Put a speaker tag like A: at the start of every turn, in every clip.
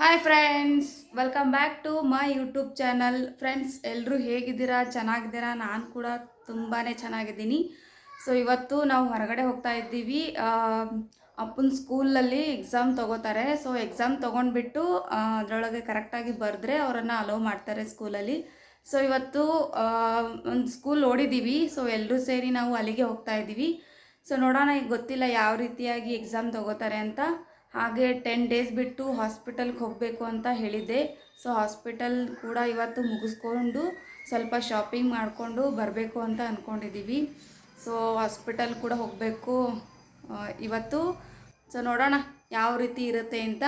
A: Hi friends welcome back to my YouTube channel friends ಎಲ್ಲರೂ ಹೇಗಿದ್ದೀರಾ? ಚೆನ್ನಾಗಿದ್ದೀರಾ? ನಾನು ಕೂಡ ತುಂಬಾ ಚೆನ್ನಾಗಿದ್ದೀನಿ. ಸೊ ಇವತ್ತು ನಾವು ಹೊರಗಡೆ ಹೋಗ್ತಾ ಇದ್ದೀವಿ. ಅಪ್ಪನ ಸ್ಕೂಲಲ್ಲಿ ಎಕ್ಸಾಮ್ ತೊಗೋತಾರೆ. ಸೊ ಎಕ್ಸಾಮ್ ತೊಗೊಂಡ್ಬಿಟ್ಟು ಅದರೊಳಗೆ ಕರೆಕ್ಟಾಗಿ ಬರೆದ್ರೆ ಅವರನ್ನು ಅಲೋ ಮಾಡ್ತಾರೆ ಸ್ಕೂಲಲ್ಲಿ ಸೊ ಇವತ್ತು ಒಂದು ಸ್ಕೂಲ್ ಓಡಿದ್ದೀವಿ ಸೊ ಎಲ್ಲರೂ ಸೇರಿ ನಾವು ಅಲ್ಲಿಗೆ ಹೋಗ್ತಾ ಇದ್ದೀವಿ. ಸೊ ನೋಡೋಣ ಈಗ ಗೊತ್ತಿಲ್ಲ ಯಾವ ರೀತಿಯಾಗಿ ಎಕ್ಸಾಮ್ ತಗೋತಾರೆ ಅಂತ. ಹಾಗೆ ಟೆನ್ ಡೇಸ್ ಬಿಟ್ಟು ಹಾಸ್ಪಿಟಲ್ಗೆ ಹೋಗಬೇಕು ಅಂತ ಹೇಳಿದ್ದೆ. ಸೊ ಹಾಸ್ಪಿಟಲ್ ಕೂಡ ಇವತ್ತು ಮುಗಿಸ್ಕೊಂಡು ಸ್ವಲ್ಪ ಶಾಪಿಂಗ್ ಮಾಡಿಕೊಂಡು ಬರಬೇಕು ಅಂತ ಅಂದ್ಕೊಂಡಿದ್ದೀವಿ ಸೊ ಹಾಸ್ಪಿಟಲ್ ಕೂಡ ಹೋಗಬೇಕು ಇವತ್ತು. ಸೊ ನೋಡೋಣ ಯಾವ ರೀತಿ ಇರುತ್ತೆ ಅಂತ.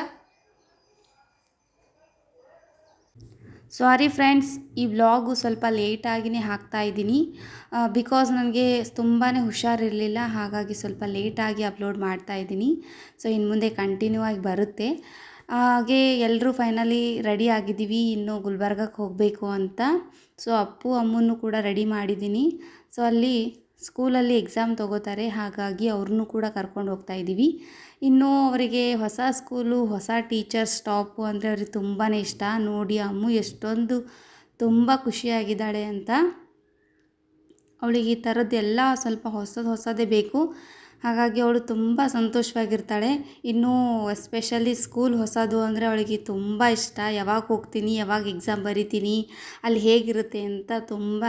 A: ಸಾರಿ ಫ್ರೆಂಡ್ಸ್ ಈ ವ್ಲಾಗು ಸ್ವಲ್ಪ ಲೇಟಾಗಿಯೇ ಹಾಕ್ತಾ ಇದ್ದೀನಿ. ಬಿಕಾಸ್ ನನಗೆ ತುಂಬಾ ಹುಷಾರಿರಲಿಲ್ಲ ಹಾಗಾಗಿ ಸ್ವಲ್ಪ ಲೇಟಾಗಿ ಅಪ್ಲೋಡ್ ಮಾಡ್ತಾ ಇದ್ದೀನಿ. ಸೊ ಇನ್ನು ಮುಂದೆ ಕಂಟಿನ್ಯೂ ಆಗಿ ಬರುತ್ತೆ. ಹಾಗೆ ಎಲ್ಲರೂ ಫೈನಲಿ ರೆಡಿ ಆಗಿದ್ದೀವಿ, ಇನ್ನು ಗುಲ್ಬರ್ಗಕ್ಕೆ ಹೋಗಬೇಕು ಅಂತ. ಸೊ ಅಪ್ಪು, ಅಮ್ಮನ್ನು ಕೂಡ ರೆಡಿ ಮಾಡಿದ್ದೀನಿ. ಸೊ ಅಲ್ಲಿ ಸ್ಕೂಲಲ್ಲಿ ಎಕ್ಸಾಮ್ ತೊಗೋತಾರೆ, ಹಾಗಾಗಿ ಅವ್ರನ್ನೂ ಕೂಡ ಕರ್ಕೊಂಡು ಹೋಗ್ತಾ ಇದ್ದೀವಿ. ಇನ್ನು ಅವರಿಗೆ ಹೊಸ ಸ್ಕೂಲು, ಹೊಸ ಟೀಚರ್ಸ್ ಸ್ಟಾಪು ಅಂದರೆ ಅವ್ರಿಗೆ ತುಂಬಾ ಇಷ್ಟ. ನೋಡಿ ಅಮ್ಮು ಎಷ್ಟೊಂದು ತುಂಬ ಖುಷಿಯಾಗಿದ್ದಾಳೆ ಅಂತ. ಅವಳಿಗೆ ಈ ಥರದ್ದೆಲ್ಲ ಸ್ವಲ್ಪ ಹೊಸದು ಹೊಸದೇ ಬೇಕು. ಹಾಗಾಗಿ ಅವಳು ತುಂಬ ಸಂತೋಷವಾಗಿರ್ತಾಳೆ. ಇನ್ನೂ ಎಸ್ಪೆಷಲಿ ಸ್ಕೂಲ್ ಹೊಸದು ಅಂದರೆ ಅವಳಿಗೆ ತುಂಬ ಇಷ್ಟ. ಯಾವಾಗ ಹೋಗ್ತೀನಿ, ಯಾವಾಗ ಎಕ್ಸಾಮ್ ಬರಿತೀನಿ, ಅಲ್ಲಿ ಹೇಗಿರುತ್ತೆ ಅಂತ ತುಂಬ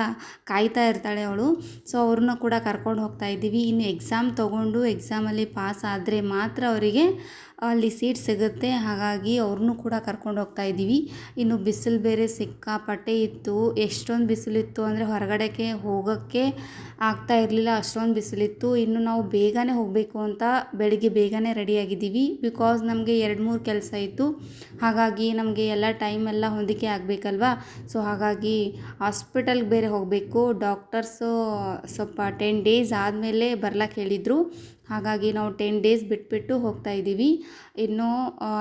A: ಕಾಯ್ತಾ ಇರ್ತಾಳೆ ಅವಳು. ಸೊ ಅವ್ರನ್ನ ಕೂಡ ಕರ್ಕೊಂಡು ಹೋಗ್ತಾ ಇದ್ದೀವಿ. ಇನ್ನು ಎಕ್ಸಾಮ್ ತೊಗೊಂಡು ಎಕ್ಸಾಮಲ್ಲಿ ಪಾಸ್ ಆದರೆ ಮಾತ್ರ ಅವರಿಗೆ ಅಲ್ಲಿ ಸೀಟ್ ಸಿಗುತ್ತೆ. ಹಾಗಾಗಿ ಅವ್ರನ್ನೂ ಕೂಡ ಕರ್ಕೊಂಡು ಹೋಗ್ತಾ ಇದ್ದೀವಿ. ಇನ್ನು ಬಿಸಿಲು ಬೇರೆ ಸಿಕ್ಕಾಪಟ್ಟೆ ಇತ್ತು. ಎಷ್ಟೊಂದು ಬಿಸಿಲಿತ್ತು ಅಂದರೆ ಹೊರಗಡೆಗೆ ಹೋಗೋಕ್ಕೆ ಆಗ್ತಾ ಇರಲಿಲ್ಲ. ಅಷ್ಟೊಂದು ಬಿಸಿಲಿತ್ತು ಇನ್ನು ನಾವು ಬೇಗನೆ ಹೋಗಬೇಕು ಅಂತ ಬೆಳಿಗ್ಗೆ ಬೇಗನೆ ರೆಡಿಯಾಗಿದ್ದೀವಿ ಬಿಕಾಸ್ ನಮಗೆ ಎರಡು ಮೂರು ಕೆಲಸ ಇತ್ತು. ಹಾಗಾಗಿ ನಮಗೆ ಎಲ್ಲ ಟೈಮ್ ಎಲ್ಲ ಹೊಂದಿಕೆ ಆಗಬೇಕಲ್ವಾ? ಸೊ ಹಾಗಾಗಿ ಹಾಸ್ಪಿಟಲ್ಗೆ ಬೇರೆ ಹೋಗಬೇಕು. ಡಾಕ್ಟರ್ಸು ಸ್ವಲ್ಪ ಟೆನ್ ಡೇಸ್ ಆದಮೇಲೆ ಬರ್ಲಕ್ಕೆ ಹೇಳಿದರು. ಹಾಗಾಗಿ ನಾವು ಟೆನ್ ಡೇಸ್ ಬಿಟ್ಬಿಟ್ಟು ಹೋಗ್ತಾ ಇದ್ದೀವಿ. ಇನ್ನು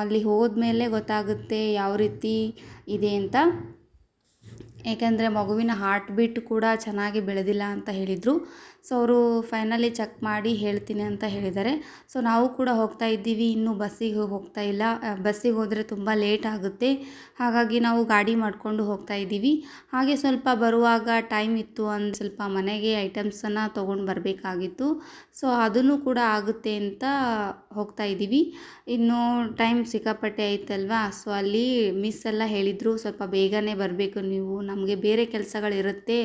A: ಅಲ್ಲಿ ಹೋದ್ಮೇಲೆ ಗೊತ್ತಾಗುತ್ತೆ ಯಾವ ರೀತಿ ಇದೆ ಅಂತ. ಏಕೆಂದರೆ ಮಗುವಿನ ಹಾರ್ಟ್ ಬೀಟ್ ಕೂಡ ಚೆನ್ನಾಗಿ ಬೆಳೆದಿಲ್ಲ ಅಂತ ಹೇಳಿದರು. ಸೊ ಅವರು ಫೈನಲಿ ಚೆಕ್ ಮಾಡಿ ಹೇಳ್ತೀನಿ ಅಂತ ಹೇಳಿದ್ದಾರೆ. ಸೊ ನಾವು ಕೂಡ ಹೋಗ್ತಾ ಇದ್ದೀವಿ, ಇನ್ನೂ ಬಸ್ಸಿಗೆ ಹೋಗ್ತಾ ಇಲ್ಲ. ಬಸ್ಸಿಗೆ ಹೋದರೆ ತುಂಬ ಲೇಟ್ ಆಗುತ್ತೆ. ಹಾಗಾಗಿ ನಾವು ಗಾಡಿ ಮಾಡಿಕೊಂಡು ಹೋಗ್ತಾ ಇದ್ದೀವಿ. ಹಾಗೆ ಸ್ವಲ್ಪ ಬರುವಾಗ ಟೈಮ್ ಇತ್ತು ಅಂದು ಸ್ವಲ್ಪ ಮನೆಗೆ ಐಟಮ್ಸನ್ನು ತೊಗೊಂಡು ಬರಬೇಕಾಗಿತ್ತು. ಸೊ ಅದನ್ನು ಕೂಡ ಆಗುತ್ತೆ ಅಂತ ಹೋಗ್ತಾ ಇದ್ದೀವಿ. ಇನ್ನು ಟೈಮ್ ಸಿಕ್ಕಾಪಟ್ಟೆ ಆಯ್ತಲ್ವಾ? ಸೊ ಅಲ್ಲಿ ಮಿಸ್ ಎಲ್ಲ ಹೇಳಿದರು. ಸ್ವಲ್ಪ ಬೇಗನೆ ಬರಬೇಕು ನೀವು. ನಮಗೆ ಬೇರೆ ಕೆಲಸಗಳಿರುತ್ತೆ.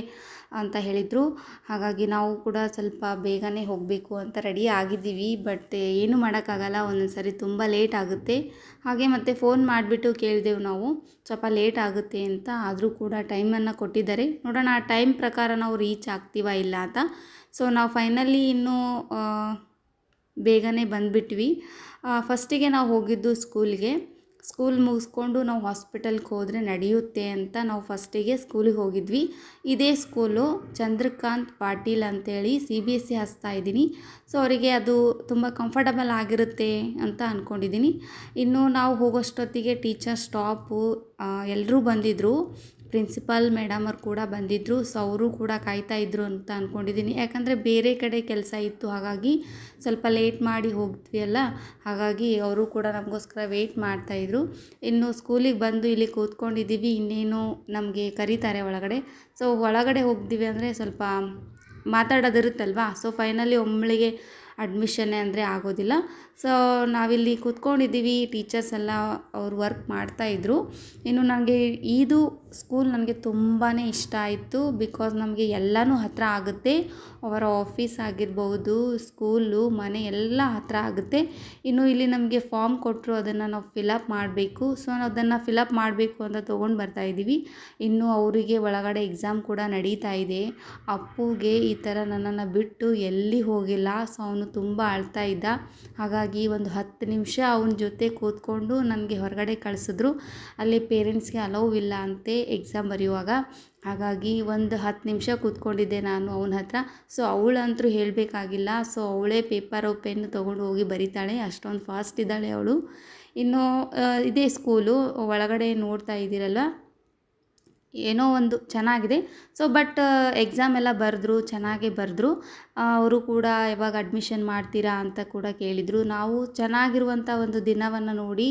A: ಅಂತ ಹೇಳಿದರು. ಹಾಗಾಗಿ ನಾವು ಕೂಡ ಸ್ವಲ್ಪ ಬೇಗನೆ ಹೋಗಬೇಕು ಅಂತ ರೆಡಿ ಆಗಿದ್ದೀವಿ. ಬಟ್ ಏನು ಮಾಡೋಕ್ಕಾಗಲ್ಲ. ಒಂದೊಂದು ಸರಿ ತುಂಬ ಲೇಟ್ ಆಗುತ್ತೆ. ಹಾಗೆ ಮತ್ತೆ ಫೋನ್ ಮಾಡಿಬಿಟ್ಟು ಕೇಳಿದೆವು ನಾವು. ಸ್ವಲ್ಪ ಲೇಟ್ ಆಗುತ್ತೆ ಅಂತ. ಆದರೂ ಕೂಡ ಟೈಮನ್ನು ಕೊಟ್ಟಿದ್ದಾರೆ. ನೋಡೋಣ ಆ ಟೈಮ್ ಪ್ರಕಾರ ನಾವು ರೀಚ್ ಆಗ್ತೀವ ಇಲ್ಲ ಅಂತ. ಸೊ ನಾವು ಫೈನಲಿ ಇನ್ನೂ ಬೇಗನೆ ಬಂದುಬಿಟ್ವಿ. ಫಸ್ಟಿಗೆ ನಾವು ಹೋಗಿದ್ದು ಸ್ಕೂಲ್ಗೆ ಸ್ಕೂಲ್ ಮುಗಿಸ್ಕೊಂಡು ನಾವು ಹಾಸ್ಪಿಟಲ್ಗೆ ಹೋದರೆ ನಡೆಯುತ್ತೆ ಅಂತ ನಾವು ಫಸ್ಟಿಗೆ ಸ್ಕೂಲಿಗೆ ಹೋಗಿದ್ವಿ. ಇದೇ ಸ್ಕೂಲು ಚಂದ್ರಕಾಂತ್ ಪಾಟೀಲ್ ಅಂತೇಳಿ ಸಿ ಬಿ ಎಸ್ ಸಿ ಹಚ್ತಾ ಇದ್ದೀನಿ. ಸೊ ಅವರಿಗೆ ಅದು ತುಂಬ ಕಂಫರ್ಟಬಲ್ ಆಗಿರುತ್ತೆ ಅಂತ ಅಂದ್ಕೊಂಡಿದ್ದೀನಿ ಇನ್ನು ನಾವು ಹೋಗೋಷ್ಟೊತ್ತಿಗೆ ಟೀಚರ್ ಸ್ಟಾಪು ಎಲ್ಲರೂ ಬಂದಿದ್ದರು ಪ್ರಿನ್ಸಿಪಾಲ್ ಮೇಡಮ್ ಅವ್ರು ಕೂಡ ಬಂದಿದ್ದರು ಸೊ ಅವರು ಕೂಡ ಕಾಯ್ತಾ ಇದ್ದರು ಅಂತ ಅಂದ್ಕೊಂಡಿದ್ದೀನಿ ಯಾಕಂದರೆ ಬೇರೆ ಕಡೆ ಕೆಲಸ ಇತ್ತು, ಹಾಗಾಗಿ ಸ್ವಲ್ಪ ಲೇಟ್ ಮಾಡಿ ಹೋಗ್ತೀವಿ ಅಲ್ಲ, ಹಾಗಾಗಿ ಅವರು ಕೂಡ ನಮಗೋಸ್ಕರ ವೆಯ್ಟ್ ಮಾಡ್ತಾಯಿದ್ರು ಇನ್ನು ಸ್ಕೂಲಿಗೆ ಬಂದು ಇಲ್ಲಿ ಕೂತ್ಕೊಂಡಿದ್ದೀವಿ ಇನ್ನೇನು ನಮಗೆ ಕರೀತಾರೆ ಒಳಗಡೆ. ಸೊ ಒಳಗಡೆ ಹೋಗ್ತೀವಿ ಅಂದರೆ ಸ್ವಲ್ಪ ಮಾತಾಡೋದಿರುತ್ತಲ್ವಾ, ಸೊ ಫೈನಲಿ ಒಮ್ಮಳಿಗೆ ಅಡ್ಮಿಷನ್ನೇ ಅಂದರೆ ಆಗೋದಿಲ್ಲ. ಸೊ ನಾವಿಲ್ಲಿ ಕೂತ್ಕೊಂಡಿದ್ದೀವಿ ಟೀಚರ್ಸ್ ಎಲ್ಲ ಅವ್ರು ವರ್ಕ್ ಮಾಡ್ತಾಯಿದ್ರು ಇನ್ನು ನನಗೆ ಇದು ಸ್ಕೂಲ್ ನನಗೆ ತುಂಬಾ ಇಷ್ಟ ಆಯಿತು ಬಿಕಾಸ್ ನಮಗೆ ಎಲ್ಲನೂ ಹತ್ತಿರ ಆಗುತ್ತೆ. ಅವರ ಆಫೀಸ್ ಆಗಿರ್ಬೋದು, ಸ್ಕೂಲು, ಮನೆ ಎಲ್ಲ ಹತ್ತಿರ ಆಗುತ್ತೆ. ಇನ್ನು ಇಲ್ಲಿ ನಮಗೆ ಫಾರ್ಮ್ ಕೊಟ್ಟರು ಅದನ್ನು ನಾವು ಫಿಲಪ್ ಮಾಡಬೇಕು. ಸೊ ನಾವು ಅದನ್ನು ಫಿಲಪ್ ಮಾಡಬೇಕು ಅಂತ ತೊಗೊಂಡು ಬರ್ತಾಯಿದ್ದೀವಿ ಇನ್ನು ಅವರಿಗೆ ಒಳಗಡೆ ಎಕ್ಸಾಮ್ ಕೂಡ ನಡೀತಾ ಇದೆ. ಅಪ್ಪುಗೆ ಈ ಥರ ನನ್ನನ್ನು ಬಿಟ್ಟು ಎಲ್ಲಿ ಹೋಗಿಲ್ಲ. ಸೊ ಅವನು ತುಂಬ ಅಳ್ತಾ ಇದ್ದ. ಹಾಗಾಗಿ ಒಂದು ಹತ್ತು ನಿಮಿಷ ಅವನ ಜೊತೆ ಕೂತ್ಕೊಂಡು ನನಗೆ ಹೊರಗಡೆ ಕಳಿಸಿದ್ರು. ಅಲ್ಲಿ ಪೇರೆಂಟ್ಸ್ಗೆ ಅಲೌ ಇಲ್ಲ ಅಂತೆ. ಎಕ್ಸಾಮ್ ಬರೆಯುವಾಗ, ಹಾಗಾಗಿ ಒಂದು ಹತ್ತು ನಿಮಿಷ ಕೂತ್ಕೊಂಡಿದ್ದೆ ನಾನು ಅವನ ಹತ್ರ. ಸೊ ಅವಳಂತೂ ಹೇಳಬೇಕಾಗಿಲ್ಲ. ಸೊ ಅವಳೇ ಪೇಪರ್ ಪೆನ್ ತೊಗೊಂಡು ಹೋಗಿ ಬರಿತಾಳೆ. ಅಷ್ಟೊಂದು ಫಾಸ್ಟ್ ಇದ್ದಾಳೆ ಅವಳು. ಇನ್ನು ಇದೇ ಸ್ಕೂಲು ಒಳಗಡೆ ನೋಡ್ತಾ ಇದ್ದೀರಲ್ಲ ಏನೋ ಒಂದು ಚೆನ್ನಾಗಿದೆ. ಸೊ ಬಟ್ ಎಕ್ಸಾಮ್ ಎಲ್ಲ ಬರೆದ್ರು, ಚೆನ್ನಾಗೇ ಬರೆದ್ರು. ಅವರು ಕೂಡ ಯಾವಾಗ ಅಡ್ಮಿಷನ್ ಮಾಡ್ತೀರಾ ಅಂತ ಕೂಡ ಕೇಳಿದರು. ನಾವು ಚೆನ್ನಾಗಿರುವಂಥ ಒಂದು ದಿನವನ್ನು ನೋಡಿ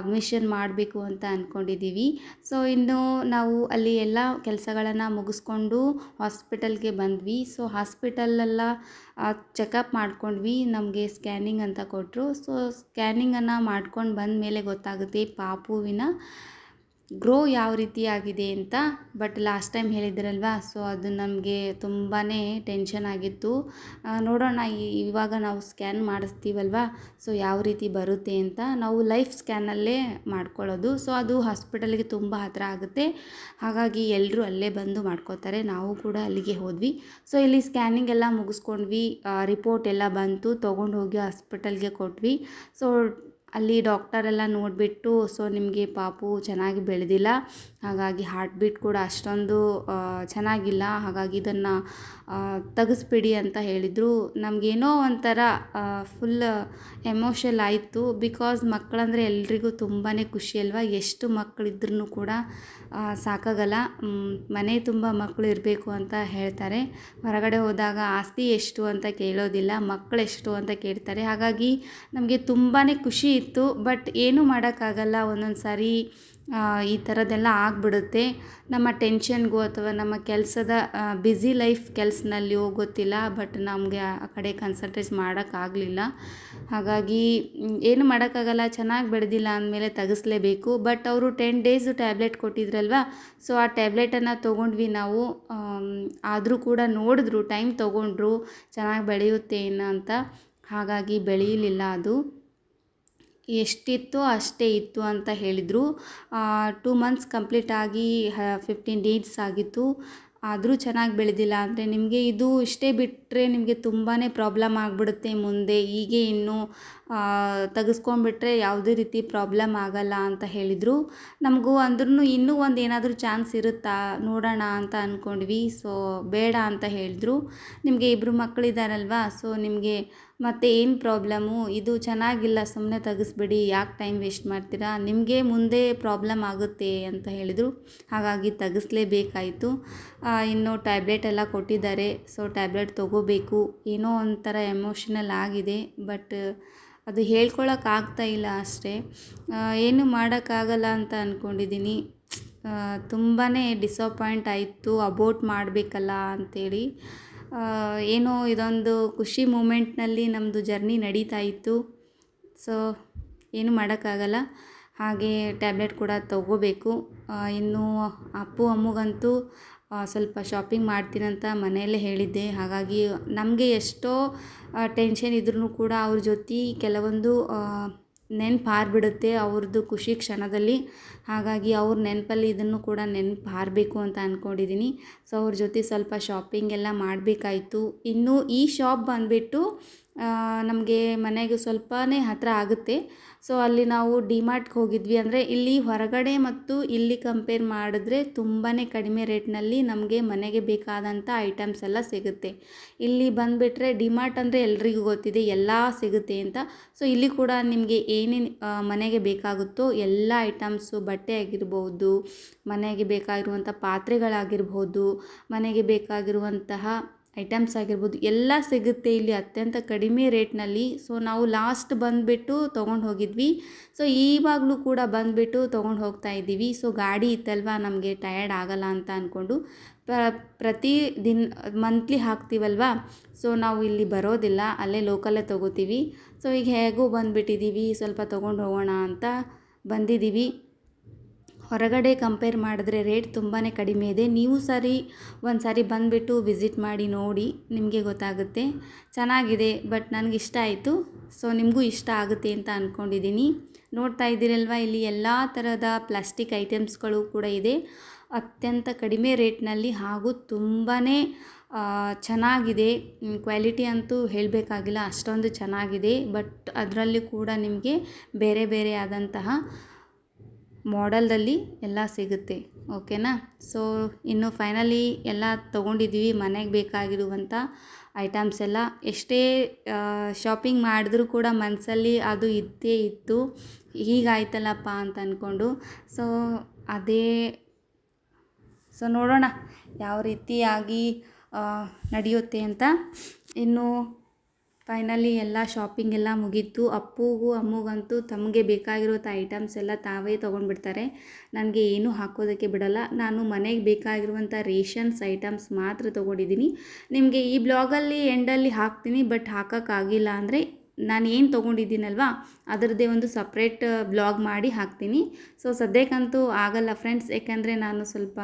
A: ಅಡ್ಮಿಷನ್ ಮಾಡಬೇಕು ಅಂತ ಅಂದ್ಕೊಂಡಿದ್ದೀವಿ ಸೊ ಇನ್ನು ನಾವು ಅಲ್ಲಿ ಎಲ್ಲ ಕೆಲಸಗಳನ್ನು ಮುಗಿಸ್ಕೊಂಡು ಹಾಸ್ಪಿಟಲ್ಗೆ ಬಂದ್ವಿ. ಸೊ ಹಾಸ್ಪಿಟಲೆಲ್ಲ ಚೆಕಪ್ ಮಾಡ್ಕೊಂಡ್ವಿ. ನಮಗೆ ಸ್ಕ್ಯಾನಿಂಗ್ ಅಂತ ಕೊಟ್ಟರು ಸೊ ಸ್ಕ್ಯಾನಿಂಗನ್ನು ಮಾಡ್ಕೊಂಡು ಬಂದ ಮೇಲೆ ಗೊತ್ತಾಗುತ್ತೆ ಪಾಪುವಿನ ಗ್ರೋ ಯಾವ ರೀತಿ ಆಗಿದೆ ಅಂತ ಬಟ್ ಲಾಸ್ಟ್ ಟೈಮ್ ಹೇಳಿದ್ರಲ್ವಾ ಸೊ ಅದು ನಮಗೆ ತುಂಬಾ ಟೆನ್ಷನ್ ಆಗಿತ್ತು. ನೋಡೋಣ ಇವಾಗ ನಾವು ಸ್ಕ್ಯಾನ್ ಮಾಡಿಸ್ತೀವಲ್ವಾ ಸೊ ಯಾವ ರೀತಿ ಬರುತ್ತೆ ಅಂತ ನಾವು ಲೈಫ್ ಸ್ಕ್ಯಾನಲ್ಲೇ ಮಾಡ್ಕೊಳ್ಳೋದು. ಸೊ ಅದು ಹಾಸ್ಪಿಟಲ್ಗೆ ತುಂಬ ಹತ್ತಿರ ಆಗುತ್ತೆ. ಹಾಗಾಗಿ ಎಲ್ಲರೂ ಅಲ್ಲೇ ಬಂದು ಮಾಡ್ಕೋತಾರೆ. ನಾವು ಕೂಡ ಅಲ್ಲಿಗೆ ಹೋದ್ವಿ. ಸೊ ಇಲ್ಲಿ ಸ್ಕ್ಯಾನಿಂಗ್ ಎಲ್ಲ ಮುಗಿಸ್ಕೊಂಡ್ವಿ. ರಿಪೋರ್ಟ್ ಎಲ್ಲ ಬಂತು. ತೊಗೊಂಡು ಹೋಗಿ ಹಾಸ್ಪಿಟಲ್ಗೆ ಕೊಟ್ವಿ. ಸೊ ಅಲ್ಲಿ ಡಾಕ್ಟರೆಲ್ಲ ನೋಡಿಬಿಟ್ಟು ಸೊ ನಿಮಗೆ ಪಾಪು ಚೆನ್ನಾಗಿ ಬೆಳೆದಿಲ್ಲ. ಹಾಗಾಗಿ ಹಾರ್ಟ್ ಬೀಟ್ ಕೂಡ ಅಷ್ಟೊಂದು ಚೆನ್ನಾಗಿಲ್ಲ. ಹಾಗಾಗಿ ಇದನ್ನು ತೆಗೆಸ್ಬಿಡಿ ಅಂತ ಹೇಳಿದರು. ನಮಗೇನೋ ಒಂಥರ ಫುಲ್ ಎಮೋಷಲ್ ಆಯಿತು. ಬಿಕಾಸ್ ಮಕ್ಕಳಂದರೆ ಎಲ್ರಿಗೂ ತುಂಬಾ ಖುಷಿ ಅಲ್ವಾ? ಎಷ್ಟು ಮಕ್ಕಳಿದ್ರೂ ಕೂಡ ಸಾಕಾಗಲ್ಲ. ಮನೆ ತುಂಬ ಮಕ್ಕಳು ಇರಬೇಕು ಅಂತ ಹೇಳ್ತಾರೆ. ಹೊರಗಡೆ ಹೋದಾಗ ಆಸ್ತಿ ಎಷ್ಟು ಅಂತ ಕೇಳೋದಿಲ್ಲ ಮಕ್ಕಳು ಎಷ್ಟು ಅಂತ ಕೇಳ್ತಾರೆ. ಹಾಗಾಗಿ ನಮಗೆ ತುಂಬಾ ಖುಷಿ ಇತ್ತು. ಬಟ್ ಏನೂ ಮಾಡೋಕ್ಕಾಗಲ್ಲ. ಒಂದೊಂದು ಸಾರಿ ಈ ಥರದ್ದೆಲ್ಲ ಆಗಿಬಿಡುತ್ತೆ. ನಮ್ಮ ಟೆನ್ಷನ್ಗೂ ಅಥವಾ ನಮ್ಮ ಕೆಲಸದ ಬ್ಯುಸಿ ಲೈಫ್ ಕೆಲಸನಲ್ಲಿಯೋ ಗೊತ್ತಿಲ್ಲ ಬಟ್ ನಮಗೆ ಆ ಕಡೆ ಕನ್ಸಂಟ್ರೇಟ್ ಮಾಡೋಕ್ಕಾಗಲಿಲ್ಲ ಹಾಗಾಗಿ ಏನು ಮಾಡೋಕ್ಕಾಗಲ್ಲ, ಚೆನ್ನಾಗಿ ಬೆಳೆದಿಲ್ಲ ಅಂದಮೇಲೆ ತೆಗಿಸ್ಲೇಬೇಕು. ಬಟ್ ಅವರು ಟೆನ್ ಡೇಸು ಟ್ಯಾಬ್ಲೆಟ್ ಕೊಟ್ಟಿದ್ರಲ್ವ ಸೊ ಆ ಟ್ಯಾಬ್ಲೆಟನ್ನು ತೊಗೊಂಡ್ವಿ ನಾವು. ಆದರೂ ಕೂಡ ನೋಡಿದ್ರು ಟೈಮ್ ತೊಗೊಂಡ್ರು, ಚೆನ್ನಾಗಿ ಬೆಳೆಯುತ್ತೆ ಏನು ಅಂತ. ಹಾಗಾಗಿ ಬೆಳೆಯಲಿಲ್ಲ ಅದು. ಎಷ್ಟಿತ್ತೋ ಅಷ್ಟೇ ಇತ್ತು ಅಂತ ಹೇಳಿದರು. ಟೂ ಮಂತ್ಸ್ ಕಂಪ್ಲೀಟ್ ಆಗಿ ಫಿಫ್ಟೀನ್ ಡೇಸ್ ಆಗಿತ್ತು. ಆದರೂ ಚೆನ್ನಾಗಿ ಬೆಳೆದಿಲ್ಲ ಅಂದರೆ ನಿಮಗೆ ಇದು ಇಷ್ಟೇ ಬಿಟ್ಟರೆ ನಿಮಗೆ ತುಂಬಾ ಪ್ರಾಬ್ಲಮ್ ಆಗಿಬಿಡುತ್ತೆ ಮುಂದೆ. ಹೀಗೆ ಇನ್ನೂ ತೆಗೆಸ್ಕೊಂಡ್ಬಿಟ್ರೆ ಯಾವುದೇ ರೀತಿ ಪ್ರಾಬ್ಲಮ್ ಆಗಲ್ಲ ಅಂತ ಹೇಳಿದರು. ನಮಗೂ ಅಂದ್ರೂ ಇನ್ನೂ ಒಂದು ಏನಾದರೂ ಚಾನ್ಸ್ ಇರುತ್ತಾ? ನೋಡೋಣ ಅಂತ ಅಂದ್ಕೊಂಡ್ವಿ ಸೊ ಬೇಡ ಅಂತ ಹೇಳಿದ್ರು. ನಿಮಗೆ ಇಬ್ಬರು ಮಕ್ಕಳಿದ್ದಾರಲ್ವಾ ಸೊ ನಿಮಗೆ ಮತ್ತೆ ಏನು ಪ್ರಾಬ್ಲಮ್ಮು ಇದು ಚೆನ್ನಾಗಿಲ್ಲ ಸುಮ್ಮನೆ ತೆಗೆಸ್ಬಿಡಿ, ಯಾಕೆ ಟೈಮ್ ವೇಸ್ಟ್ ಮಾಡ್ತೀರಾ? ನಿಮಗೆ ಮುಂದೆ ಪ್ರಾಬ್ಲಮ್ ಆಗುತ್ತೆ ಅಂತ ಹೇಳಿದರು. ಹಾಗಾಗಿ ತೆಗೆಸ್ಲೇಬೇಕಾಯಿತು. ಇನ್ನು ಟ್ಯಾಬ್ಲೆಟ್ ಎಲ್ಲ ಕೊಟ್ಟಿದ್ದಾರೆ. ಸೊ, ಟ್ಯಾಬ್ಲೆಟ್ ತೊಗೋಬೇಕು. ಏನೋ ಒಂಥರ ಎಮೋಷನಲ್ ಆಗಿದೆ. ಬಟ್ ಅದು ಹೇಳ್ಕೊಳಕ್ಕಾಗ್ತಾ ಇಲ್ಲ ಅಷ್ಟೇ. ಏನು ಮಾಡೋಕ್ಕಾಗಲ್ಲ ಅಂತ ಅಂದ್ಕೊಂಡಿದ್ದೀನಿ ತುಂಬಾ ಡಿಸಪಾಯಿಂಟ್ ಆಯಿತು. ಅಬೋಟ್ ಮಾಡಬೇಕಲ್ಲ ಅಂಥೇಳಿ ಏನೋ ಇದೊಂದು ಖುಷಿ ಮೂಮೆಂಟ್ನಲ್ಲಿ ನಮ್ಮದು ಜರ್ನಿ ನಡೀತಾ ಇತ್ತು. ಸೊ, ಏನು ಮಾಡೋಕ್ಕಾಗಲ್ಲ. ಹಾಗೆ ಟ್ಯಾಬ್ಲೆಟ್ ಕೂಡ ತೊಗೋಬೇಕು. ಇನ್ನು ಅಪ್ಪು ಅಮ್ಮಗಂತೂ ಸ್ವಲ್ಪ ಶಾಪಿಂಗ್ ಮಾಡ್ತೀನಂತ ಮನೆಯಲ್ಲೇ ಹೇಳಿದ್ದೆ. ಹಾಗಾಗಿ ನಮಗೆ ಎಷ್ಟೋ ಟೆನ್ಷನ್ ಇದ್ರೂ ಕೂಡ ಅವ್ರ ಜೊತೆ ಕೆಲವೊಂದು ನೆನ್ಪು ಹಾರಿಬಿಡುತ್ತೆ ಅವ್ರದ್ದು ಖುಷಿ ಕ್ಷಣದಲ್ಲಿ. ಹಾಗಾಗಿ ಅವ್ರ ನೆನಪಲ್ಲಿ ಇದನ್ನು ಕೂಡ ನೆನ್ಪು ಹಾರಬೇಕು ಅಂತ ಅಂದ್ಕೊಂಡಿದ್ದೀನಿ ಸೊ, ಅವ್ರ ಜೊತೆ ಸ್ವಲ್ಪ ಶಾಪಿಂಗ್ ಎಲ್ಲ ಮಾಡಬೇಕಾಯ್ತು. ಇನ್ನು ಈ ಶಾಪ್ ಬಂದುಬಿಟ್ಟು ನಮಗೆ ಮನೆಗೆ ಸ್ವಲ್ಪನೇ ಹತ್ತಿರ ಆಗುತ್ತೆ. ಸೊ ಅಲ್ಲಿ ನಾವು ಡಿಮಾರ್ಟ್ಗೆ ಹೋಗಿದ್ವಿ ಅಂದರೆ ಇಲ್ಲಿ ಹೊರಗಡೆ ಮತ್ತು ಇಲ್ಲಿ ಕಂಪೇರ್ ಮಾಡಿದ್ರೆ ತುಂಬಾ ಕಡಿಮೆ ರೇಟ್ನಲ್ಲಿ ನಮಗೆ ಮನೆಗೆ ಬೇಕಾದಂಥ ಐಟಮ್ಸ್ ಎಲ್ಲ ಸಿಗುತ್ತೆ. ಇಲ್ಲಿ ಬಂದುಬಿಟ್ರೆ ಡಿಮಾರ್ಟ್ ಅಂದರೆ ಎಲ್ರಿಗೂ ಗೊತ್ತಿದೆ, ಎಲ್ಲ ಸಿಗುತ್ತೆ ಅಂತ. ಸೊ ಇಲ್ಲಿ ಕೂಡ ನಿಮಗೆ ಏನೇನು ಮನೆಗೆ ಬೇಕಾಗುತ್ತೋ ಎಲ್ಲ ಐಟಮ್ಸು ಬಟ್ಟೆ ಆಗಿರ್ಬೋದು, ಮನೆಗೆ ಬೇಕಾಗಿರುವಂಥ ಪಾತ್ರೆಗಳಾಗಿರ್ಬೋದು, ಮನೆಗೆ ಬೇಕಾಗಿರುವಂತಹ ಐಟಮ್ಸ್ ಆಗಿರ್ಬೋದು, ಎಲ್ಲ ಸಿಗುತ್ತೆ ಇಲ್ಲಿ ಅತ್ಯಂತ ಕಡಿಮೆ ರೇಟ್ನಲ್ಲಿ. ಸೊ, ನಾವು ಲಾಸ್ಟ್ ಬಂದುಬಿಟ್ಟು ತೊಗೊಂಡು ಹೋಗಿದ್ವಿ. ಸೊ, ಈವಾಗಲೂ ಕೂಡ ಬಂದುಬಿಟ್ಟು ತೊಗೊಂಡು ಹೋಗ್ತಾ ಇದ್ದೀವಿ. ಸೊ, ಗಾಡಿ ಇತ್ತಲ್ವ, ನಮಗೆ ಟಯರ್ಡ್ ಆಗಲ್ಲ ಅಂತ ಅಂದ್ಕೊಂಡು ಪ್ರ, ಪ್ರತಿ ದಿನ, ಮಂತ್ಲಿ ಹಾಕ್ತೀವಲ್ವ? ಸೊ, ನಾವು ಇಲ್ಲಿ ಬರೋದಿಲ್ಲ, ಅಲ್ಲೇ ಲೋಕಲ್ಲೇ ತೊಗೋತೀವಿ. ಸೊ, ಈಗ ಹೇಗೂ ಬಂದುಬಿಟ್ಟಿದ್ದೀವಿ, ಸ್ವಲ್ಪ ತೊಗೊಂಡು ಹೋಗೋಣ ಅಂತ ಬಂದಿದ್ದೀವಿ. ಹೊರಗಡೆ ಕಂಪೇರ್ ಮಾಡಿದ್ರೆ ರೇಟ್ ತುಂಬಾ ಕಡಿಮೆ ಇದೆ. ನೀವು ಸರಿ, ಒಂದು ಸಾರಿ ಬಂದುಬಿಟ್ಟು ವಿಸಿಟ್ ಮಾಡಿ, ನೋಡಿ ನಿಮಗೆ ಗೊತ್ತಾಗುತ್ತೆ. ಚೆನ್ನಾಗಿದೆ ಬಟ್ ನನಗೆ ಇಷ್ಟ ಆಯಿತು. ಸೊ ನಿಮಗೂ ಇಷ್ಟ ಆಗುತ್ತೆ ಅಂತ ಅಂದ್ಕೊಂಡಿದ್ದೀನಿ ನೋಡ್ತಾ ಇದ್ದೀರಲ್ವ, ಇಲ್ಲಿ ಎಲ್ಲ ಥರದ ಪ್ಲಾಸ್ಟಿಕ್ ಐಟಮ್ಸ್ಗಳು ಕೂಡ ಇದೆ. ಅತ್ಯಂತ ಕಡಿಮೆ ರೇಟ್ನಲ್ಲಿ ಹಾಗೂ ತುಂಬಾ ಚೆನ್ನಾಗಿದೆ. ಕ್ವಾಲಿಟಿ ಅಂತೂ ಹೇಳಬೇಕಾಗಿಲ್ಲ, ಅಷ್ಟೊಂದು ಚೆನ್ನಾಗಿದೆ ಬಟ್ ಅದರಲ್ಲಿ ಕೂಡ ನಿಮಗೆ ಬೇರೆ ಬೇರೆ ಆದಂತಹ ಮಾಡೆಲ್ದಲ್ಲಿ ಎಲ್ಲ ಸಿಗುತ್ತೆ ಓಕೆನಾ ಸೊ ಇನ್ನು ಫೈನಲಿ ಎಲ್ಲ ತೊಗೊಂಡಿದ್ದೀವಿ, ಮನೆಗೆ ಬೇಕಾಗಿರುವಂಥ ಐಟಮ್ಸ್ ಎಲ್ಲ. ಎಷ್ಟೇ ಶಾಪಿಂಗ್ ಮಾಡಿದ್ರೂ ಕೂಡ ಮನಸ್ಸಲ್ಲಿ ಅದು ಇದ್ದೇ ಇತ್ತು. ಹೀಗಾಯ್ತಲ್ಲಪ್ಪ ಅಂತ ಅಂದ್ಕೊಂಡು ಸೊ ಅದೇ ಸೊ ನೋಡೋಣ, ಯಾವ ರೀತಿಯಾಗಿ ನಡೆಯುತ್ತೆ ಅಂತ. ಇನ್ನು ಫೈನಲಿ ಎಲ್ಲ ಶಾಪಿಂಗ್ ಎಲ್ಲ ಮುಗೀತು. ಅಪ್ಪುಗೂ ಅಮ್ಮಗಂತೂ ತಮಗೆ ಬೇಕಾಗಿರುವಂಥ ಐಟಮ್ಸ್ ಎಲ್ಲ ತಾವೇ ತೊಗೊಂಡ್ಬಿಡ್ತಾರೆ. ನನಗೆ ಏನೂ ಹಾಕೋದಕ್ಕೆ ಬಿಡಲ್ಲ. ನಾನು ಮನೆಗೆ ಬೇಕಾಗಿರುವಂಥ ರೇಷನ್ಸ್ ಐಟಮ್ಸ್ ಮಾತ್ರ ತೊಗೊಂಡಿದ್ದೀನಿ. ನಿಮಗೆ ಈ ಬ್ಲಾಗಲ್ಲಿ ಎಂಡಲ್ಲಿ ಹಾಕ್ತೀನಿ ಬಟ್ ಹಾಕೋಕ್ಕಾಗಿಲ್ಲ ಅಂದರೆ ನಾನು ಏನು ತೊಗೊಂಡಿದ್ದೀನಲ್ವಾ? ಅದರದ್ದೇ ಒಂದು ಸಪ್ರೇಟ್ ಬ್ಲಾಗ್ ಮಾಡಿ ಹಾಕ್ತೀನಿ. ಸೊ ಸದ್ಯಕ್ಕಂತೂ ಆಗಲ್ಲ ಫ್ರೆಂಡ್ಸ್ ಯಾಕೆಂದರೆ ನಾನು ಸ್ವಲ್ಪ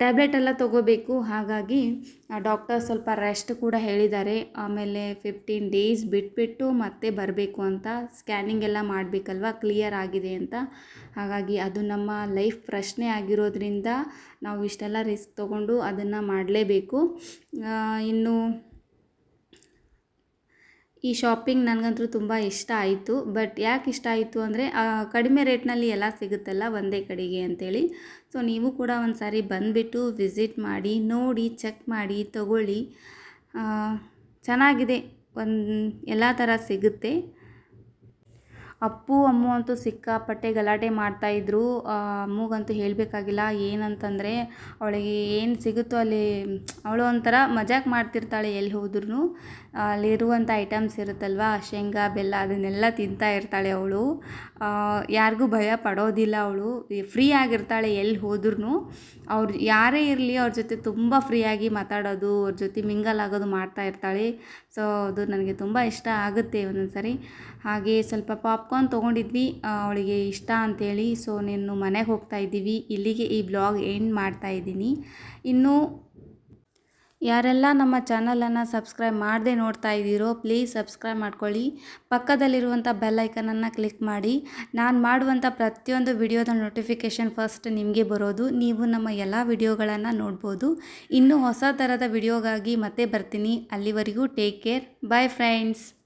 A: ಟ್ಯಾಬ್ಲೆಟ್ ಎಲ್ಲ ತೊಗೋಬೇಕು. ಹಾಗಾಗಿ ಡಾಕ್ಟರ್ ಸ್ವಲ್ಪ ರೆಸ್ಟ್ ಕೂಡ ಹೇಳಿದ್ದಾರೆ. ಆಮೇಲೆ ಫಿಫ್ಟೀನ್ ಡೇಸ್ ಬಿಟ್ಬಿಟ್ಟು ಮತ್ತೆ ಬರಬೇಕು ಅಂತ ಸ್ಕ್ಯಾನಿಂಗ್ ಎಲ್ಲ ಮಾಡಬೇಕಲ್ವ? ಕ್ಲಿಯರ್ ಆಗಿದೆ ಅಂತ. ಹಾಗಾಗಿ, ಅದು ನಮ್ಮ ಲೈಫ್ ಪ್ರಶ್ನೆ ಆಗಿರೋದ್ರಿಂದ ನಾವು ಇಷ್ಟೆಲ್ಲ ರಿಸ್ಕ್ ತೊಗೊಂಡು ಅದನ್ನು ಮಾಡಲೇಬೇಕು. ಇನ್ನು ಈ ಶಾಪಿಂಗ್ ನನಗಂತೂ ತುಂಬ ಇಷ್ಟ ಆಯಿತು. ಬಟ್ ಯಾಕೆ ಇಷ್ಟ ಆಯಿತು ಅಂದರೆ ಕಡಿಮೆ ರೇಟ್ನಲ್ಲಿ ಎಲ್ಲ ಸಿಗುತ್ತಲ್ಲ ಒಂದೇ ಕಡೆಗೆ ಅಂತೇಳಿ. ಸೊ ನೀವು ಕೂಡ ಒಂದು ಸಾರಿ ಬಂದುಬಿಟ್ಟು ವಿಸಿಟ್ ಮಾಡಿ, ನೋಡಿ ಚೆಕ್ ಮಾಡಿ, ತಗೊಳ್ಳಿ. ಚೆನ್ನಾಗಿದೆ. ಒಂದು, ಎಲ್ಲ ಥರ ಸಿಗುತ್ತೆ. ಅಪ್ಪು, ಅಮ್ಮು ಅಂತೂ ಸಿಕ್ಕಾಪಟ್ಟೆ ಗಲಾಟೆ ಮಾಡ್ತಾಯಿದ್ರು ಅಮ್ಮಗಂತೂ ಹೇಳಬೇಕಾಗಿಲ್ಲ, ಏನಂತಂದರೆ ಅವಳಿಗೆ ಏನು ಸಿಗುತ್ತೋ ಅಲ್ಲಿ, ಅವಳು ಒಂಥರ ಮಜಾಕ್ ಮಾಡ್ತಿರ್ತಾಳೆ ಎಲ್ಲಿ ಹೋದ್ರೂ ಅಲ್ಲಿರುವಂಥ ಐಟಮ್ಸ್ ಇರುತ್ತಲ್ವ, ಶೇಂಗಾ, ಬೆಲ್ಲ, ಅದನ್ನೆಲ್ಲ ತಿಂತಾ ಇರ್ತಾಳೆ ಅವಳು. ಯಾರಿಗೂ ಭಯ ಪಡೋದಿಲ್ಲ ಅವಳು. ಫ್ರೀ ಆಗಿರ್ತಾಳೆ ಎಲ್ಲಿ ಹೋದ್ರೂ ಅವ್ರು, ಯಾರೇ ಇರಲಿ ಅವ್ರ ಜೊತೆ ತುಂಬ ಫ್ರೀಯಾಗಿ ಮಾತಾಡೋದು, ಅವ್ರ ಜೊತೆ ಮಿಂಗಲ್ ಆಗೋದು ಮಾಡ್ತಾ ಇರ್ತಾಳೆ. ಸೊ, ಅದು ನನಗೆ ತುಂಬ ಇಷ್ಟ ಆಗುತ್ತೆ ಒಂದೊಂದು ಸರಿ ಹಾಗೆ ಸ್ವಲ್ಪ ಪಾಪ್ಕಾರ್ನ್ ತೊಗೊಂಡಿದ್ವಿ ಅವಳಿಗೆ ಇಷ್ಟ ಅಂತೇಳಿ. ಸೊ, ನೀನು ಮನೆಗೆ ಹೋಗ್ತಾ ಇದ್ದೀವಿ. ಇಲ್ಲಿಗೆ ಈ ಬ್ಲಾಗ್ ಎಂಡ್ ಮಾಡ್ತಾ ಇದ್ದೀನಿ. ಇನ್ನು ಯಾರೆಲ್ಲ ನಮ್ಮ ಚಾನಲನ್ನು ಸಬ್ಸ್ಕ್ರೈಬ್ ಮಾಡದೆ ನೋಡ್ತಾ ಇದ್ದೀರೋ, ಪ್ಲೀಸ್ ಸಬ್ಸ್ಕ್ರೈಬ್ ಮಾಡ್ಕೊಳ್ಳಿ. ಪಕ್ಕದಲ್ಲಿರುವಂಥ ಬೆಲ್ ಐಕನನ್ನು ಕ್ಲಿಕ್ ಮಾಡಿ. ನಾನು ಮಾಡುವಂಥ ಪ್ರತಿಯೊಂದು ವಿಡಿಯೋದ ನೋಟಿಫಿಕೇಷನ್ ಫಸ್ಟ್ ನಿಮಗೆ ಬರೋದು. ನೀವು ನಮ್ಮ ಎಲ್ಲ ವಿಡಿಯೋಗಳನ್ನು ನೋಡ್ಬೋದು. ಇನ್ನೂ ಹೊಸ ಥರದ ವಿಡಿಯೋಗಾಗಿ ಮತ್ತೆ ಬರ್ತೀನಿ. ಅಲ್ಲಿವರೆಗೂ ಟೇಕ್ ಕೇರ್. Bye friends.